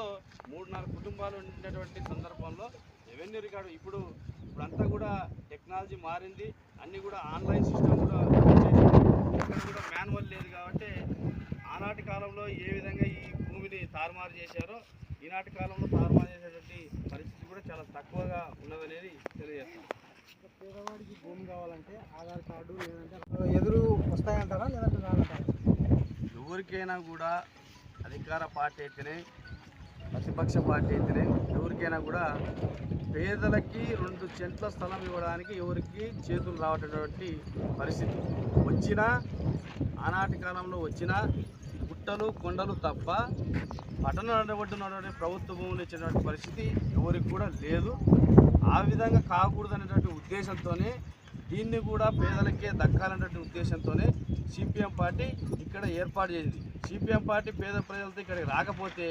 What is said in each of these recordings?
గ్రామంలో మూడున్నర కుటుంబాలు ఉండేటువంటి సందర్భంలో రెవెన్యూ రికార్డు ఇప్పుడు ఇప్పుడంతా కూడా టెక్నాలజీ మారింది అన్నీ కూడా ఆన్లైన్ సిస్టమ్ కూడా. ఎక్కడ కూడా మాన్యువల్ లేదు కాబట్టి ఆనాటి కాలంలో ఏ విధంగా ఈ భూమిని తారుమారు చేశారో ఈనాటి కాలంలో తారుమారు చేసేటువంటి పరిస్థితి కూడా చాలా తక్కువగా ఉన్నదనేది తెలియజేస్తాం పేదవాడికి భూమి కావాలంటే ఆధార్ కార్డు లేదంటే ఎదురు వస్తాయంటారా లేదంటే ఎవరికైనా కూడా అధికార పార్టీ అయితేనే ప్రతిపక్ష పార్టీ అయితేనే ఎవరికైనా కూడా పేదలకి రెండు చెంట్ల స్థలం ఇవ్వడానికి ఎవరికి చేతులు రావటటువంటి పరిస్థితి. వచ్చినా ఆనాటి కాలంలో వచ్చినా గుట్టలు కొండలు తప్ప పట్టణ నడబడుతున్నటువంటి ప్రభుత్వ భూములు ఇచ్చినటువంటి పరిస్థితి ఎవరికి కూడా లేదు. ఆ విధంగా కాకూడదనేటువంటి ఉద్దేశంతోనే దీన్ని కూడా పేదలకే దక్కాలనేటువంటి ఉద్దేశంతోనే సిపిఎం పార్టీ ఇక్కడ ఏర్పాటు చేసింది. సిపిఎం పార్టీ పేద ప్రజలతో ఇక్కడికి రాకపోతే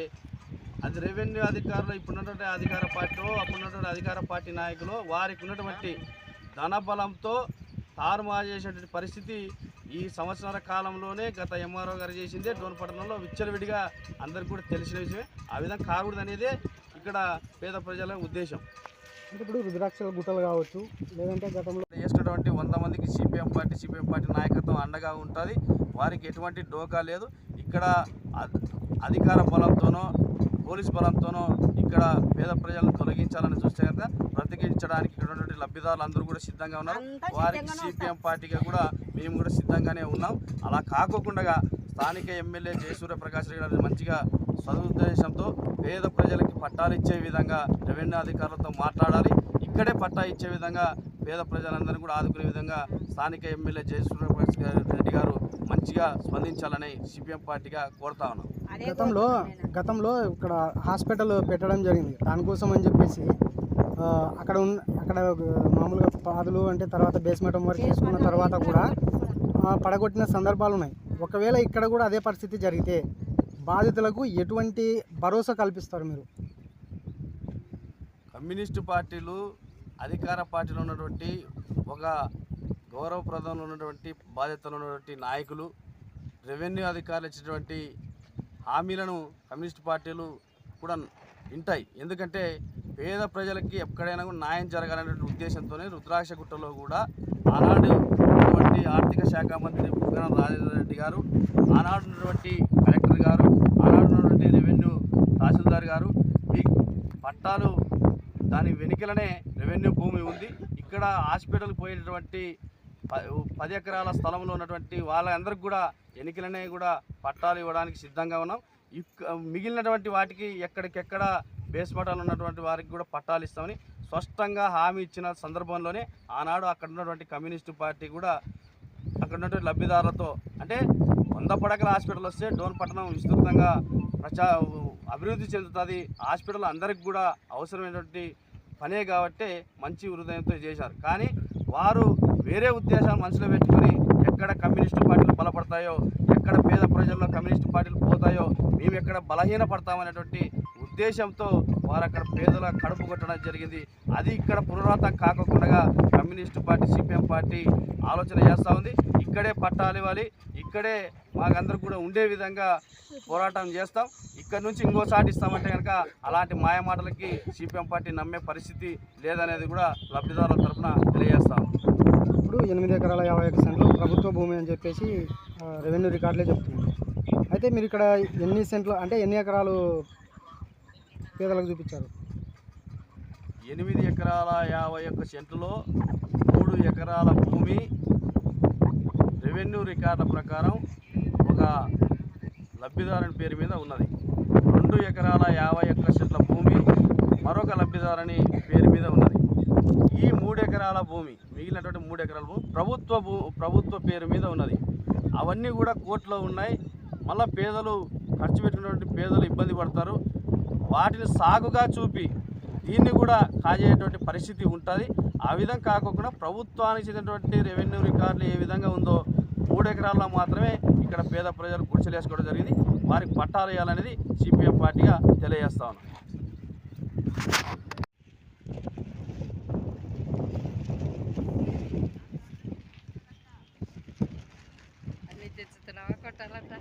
అది రెవెన్యూ అధికారులు ఇప్పుడున్నటువంటి అధికార పార్టీ అప్పుడున్నటువంటి అధికార పార్టీ నాయకులు వారికి ఉన్నటువంటి ధనబలంతో తారుమారు చేసేటువంటి పరిస్థితి ఈ సంవత్సరాల కాలంలోనే గత ఎంఆర్ఓ గారు చేసిందే. డోన్పట్టణంలో విచ్చలవిడిగా అందరికీ కూడా తెలిసిన విషయమే. ఆ విధంగా కాకూడదు అనేదే ఇక్కడ పేద ప్రజల ఉద్దేశం. ఇప్పుడు రుద్రాక్షల గుట్టలు కావచ్చు లేదంటే గతంలో చేసినటువంటి వంద మందికి సిపిఎం పార్టీ సిపిఎం పార్టీ నాయకత్వం అండగా ఉంటుంది. వారికి ఎటువంటి డోకా లేదు. ఇక్కడ అధ- అధికార బలంతోనో పోలీస్ బలంతోనో ఇక్కడ పేద ప్రజలను తొలగించాలని చూస్తే కనుక బ్రతికించడానికి ఇక్కడ ఉన్నటువంటి లబ్ధిదారులు అందరూ కూడా సిద్ధంగా ఉన్నారు. వారికి సిపిఎం పార్టీగా కూడా మేము కూడా సిద్ధంగానే ఉన్నాం. అలా కాకోకుండా స్థానిక ఎమ్మెల్యే జయసూర్య ప్రకాష్ రెడ్డి గారు మంచిగా సదుద్దేశంతో పేద ప్రజలకి పట్టాలు ఇచ్చే విధంగా రెవెన్యూ అధికారులతో మాట్లాడాలి. ఇక్కడే పట్టా ఇచ్చే విధంగా పేద ప్రజలందరూ కూడా ఆదుకునే విధంగా స్థానిక ఎమ్మెల్యే జయసూర్య ప్రకాష్ రెడ్డి గారు మంచిగా స్పందించాలని సిపిఎం పార్టీగా కోరుతా ఉన్నాం. గతంలో గతంలో ఇక్కడ హాస్పిటల్ పెట్టడం జరిగింది. దానికోసం అని చెప్పేసి అక్కడ ఉన్న అక్కడ మామూలుగా పాదులు అంటే తర్వాత బేస్మెంట్ వరకు చేసుకున్న తర్వాత కూడా పడగొట్టిన సందర్భాలు ఉన్నాయి. ఒకవేళ ఇక్కడ కూడా అదే పరిస్థితి జరిగితే బాధితులకు ఎటువంటి భరోసా కల్పిస్తారు మీరు? కమ్యూనిస్టు పార్టీలు అధికార పార్టీలో ఉన్నటువంటి ఒక గౌరవప్రదంలో ఉన్నటువంటి బాధ్యతలు ఉన్నటువంటి నాయకులు రెవెన్యూ అధికారులు ఇచ్చినటువంటి హామీలను కమ్యూనిస్ట్ పార్టీలు కూడా వింటాయి. ఎందుకంటే పేద ప్రజలకి ఎక్కడైనా కూడా న్యాయం జరగాలనే ఉద్దేశంతోనే రుద్రాక్ష గుట్టలో కూడా ఆనాడు ఉన్నటువంటి ఆర్థిక శాఖ మంత్రి బుగ్గన రాజేంద్ర గారు ఆనాడు ఉన్నటువంటి కలెక్టర్ గారు ఆనాడు ఉన్నటువంటి రెవెన్యూ తహసీల్దార్ గారు ఈ పట్టాలు దాని వెనుకలనే రెవెన్యూ భూమి ఉంది. ఇక్కడ హాస్పిటల్ పోయేటటువంటి ప- పది ఎకరాల స్థలంలో ఉన్నటువంటి వాళ్ళందరికి కూడా ఎన్నికలనే కూడా పట్టాలు ఇవ్వడానికి సిద్ధంగా ఉన్నాం. ఇక్క మిగిలినటువంటి వాటికి ఎక్కడికెక్కడ బేస్ మఠాలు ఉన్నటువంటి వారికి కూడా పట్టాలు ఇస్తామని స్పష్టంగా హామీ ఇచ్చిన సందర్భంలోనే ఆనాడు అక్కడ ఉన్నటువంటి కమ్యూనిస్టు పార్టీ కూడా అక్కడ ఉన్నటువంటి లబ్ధిదారులతో అంటే వంద పడకల హాస్పిటల్ వస్తే డోన్ పట్టణం విస్తృతంగా ప్రచా అభివృద్ధి చెందుతుంది. హాస్పిటల్ అందరికి కూడా అవసరమైనటువంటి పనే కాబట్టి మంచి హృదయంతో చేశారు. కానీ వారు వేరే ఉద్దేశాలు మనసులో పెట్టుకొని ఎక్కడ కమ్యూనిస్టు పార్టీలు బలపడతాయో ఎక్కడ పేద ప్రజల్లో కమ్యూనిస్టు పార్టీలు పోతాయో మేము ఎక్కడ బలహీన పడతామనేటువంటి ఉద్దేశంతో వారు అక్కడ పేదల కడుపు కొట్టడం జరిగింది. అది ఇక్కడ పునరాతం కాకుండా కమ్యూనిస్టు పార్టీ సిపిఎం పార్టీ ఆలోచన చేస్తూ ఉంది. ఇక్కడే పట్టాలు ఇవ్వాలి. ఇక్కడే మాకందరికి కూడా ఉండే విధంగా పోరాటం చేస్తాం. ఇక్కడ నుంచి ఇంకోసారి ఇస్తామంటే కనుక అలాంటి మాయమాటలకి సిపిఎం పార్టీ నమ్మే పరిస్థితి లేదనేది కూడా లబ్ధిదారుల తరఫున తెలియజేస్తాం. ఇప్పుడు ఎనిమిది ఎకరాల యాభై ఒక్క సెంట్లు ప్రభుత్వ భూమి అని చెప్పేసి రెవెన్యూ రికార్డులే చెప్తుంది. అయితే మీరు ఇక్కడ ఎన్ని సెంట్లు అంటే ఎన్ని ఎకరాలు పేదలకు చూపించారు? ఎనిమిది ఎకరాల యాభై ఒక్క సెంటులో మూడు ఎకరాల భూమి రికార్డుల ప్రకారం ఒక లబ్ధిదారుని పేరు మీద ఉన్నది. రెండు ఎకరాల యాభై ఒక్క సెట్ల భూమి మరొక లబ్ధిదారుని పేరు మీద ఉన్నది. ఈ మూడు ఎకరాల భూమి మిగిలినటువంటి మూడు ఎకరాల భూమి ప్రభుత్వ భూ ప్రభుత్వ పేరు మీద ఉన్నది. అవన్నీ కూడా కోర్టులో ఉన్నాయి. మళ్ళీ పేదలు ఖర్చు పెట్టినటువంటి పేదలు ఇబ్బంది పడతారు. వాటిని సాగుగా చూపి దీన్ని కూడా కాజేటువంటి పరిస్థితి ఉంటుంది. ఆ విధంగా కాకుండా ప్రభుత్వానికి చెందినటువంటి రెవెన్యూ రికార్డులు ఏ విధంగా ఉందో మూడు ఎకరాల్లో మాత్రమే ఇక్కడ పేద ప్రజలు గుడిసెలు వేసుకోవడం జరిగింది. వారికి పట్టాలు వేయాలనేది సిపిఎం పార్టీగా తెలియజేస్తా ఉన్నాం. తెచ్చుతున్నావా? కొట్టాలట.